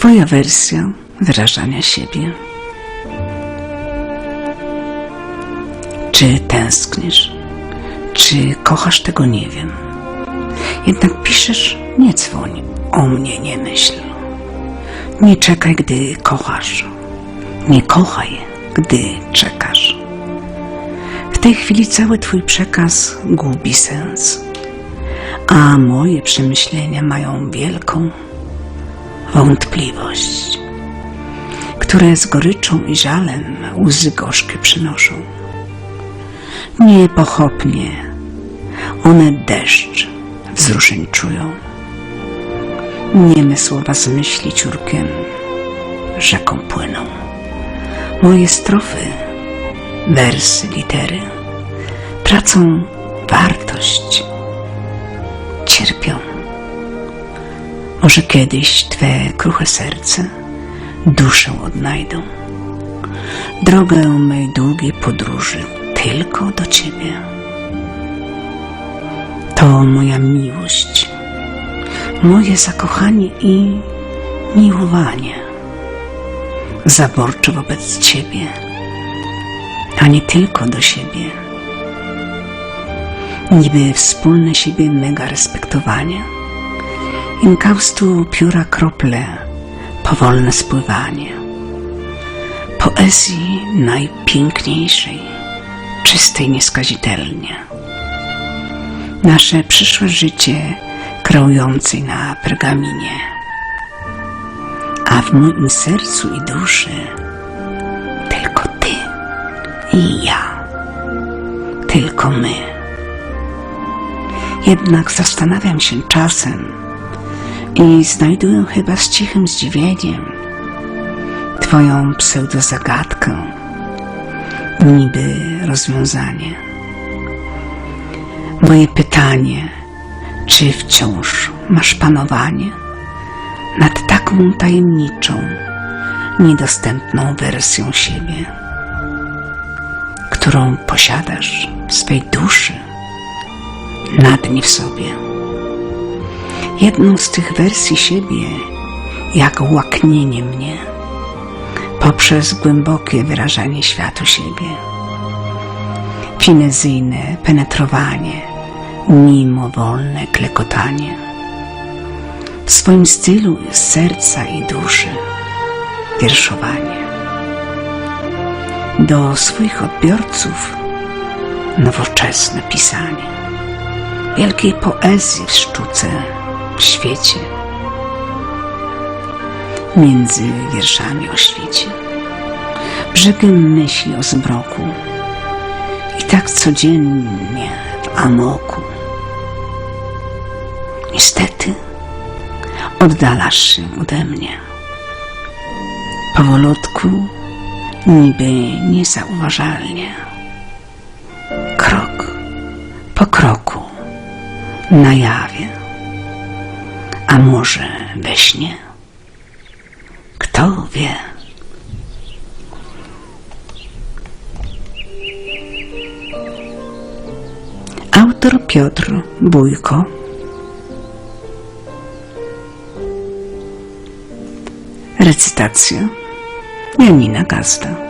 Twoja wersja wyrażania siebie. Czy tęsknisz? Czy kochasz tego nie wiem. Jednak piszesz, nie dzwoń, o mnie nie myśl. Nie czekaj, gdy kochasz. Nie kochaj, gdy czekasz. W tej chwili cały twój przekaz gubi sens, a moje przemyślenia mają wielką wątpliwość, które z goryczą i żalem łzy gorzkie przynoszą. Niepochopnie one deszcz wzruszeń czują. Nieme słowa z myśli ciurkiem rzeką płyną. Moje strofy, wersy, litery tracą wartość, cierpią. Może kiedyś Twe kruche serce duszę odnajdą. Drogę mej długiej podróży tylko do Ciebie. To moja miłość, moje zakochanie i miłowanie. Zaborcze wobec Ciebie, a nie tylko do siebie. Niby wspólne siebie mega respektowanie. Inkaustu pióra krople, powolne spływanie. Poezji najpiękniejszej, czystej nieskazitelnie. Nasze przyszłe życie kreującej na pergaminie. A w moim sercu i duszy tylko Ty i ja. Tylko my. Jednak zastanawiam się czasem i znajduję chyba z cichym zdziwieniem Twoją pseudozagadkę, niby rozwiązanie. Moje pytanie, czy wciąż masz panowanie nad taką tajemniczą, niedostępną wersją siebie, którą posiadasz w swej duszy, na dnie w sobie. Jedną z tych wersji siebie, jak łaknienie mnie, poprzez głębokie wyrażanie światu siebie, finezyjne penetrowanie, mimowolne klekotanie, w swoim stylu serca i duszy wierszowanie. Do swoich odbiorców nowoczesne pisanie, wielkiej poezji w sztuce, w świecie, między wierszami o świecie, brzegiem myśli o zmroku i tak codziennie w amoku. Niestety oddalasz się ode mnie. Powolutku, niby niezauważalnie. Krok po kroku, na jawie, a może we śnie. Kto wie? Autor Piotr Bójko Recytacja Janina Gazda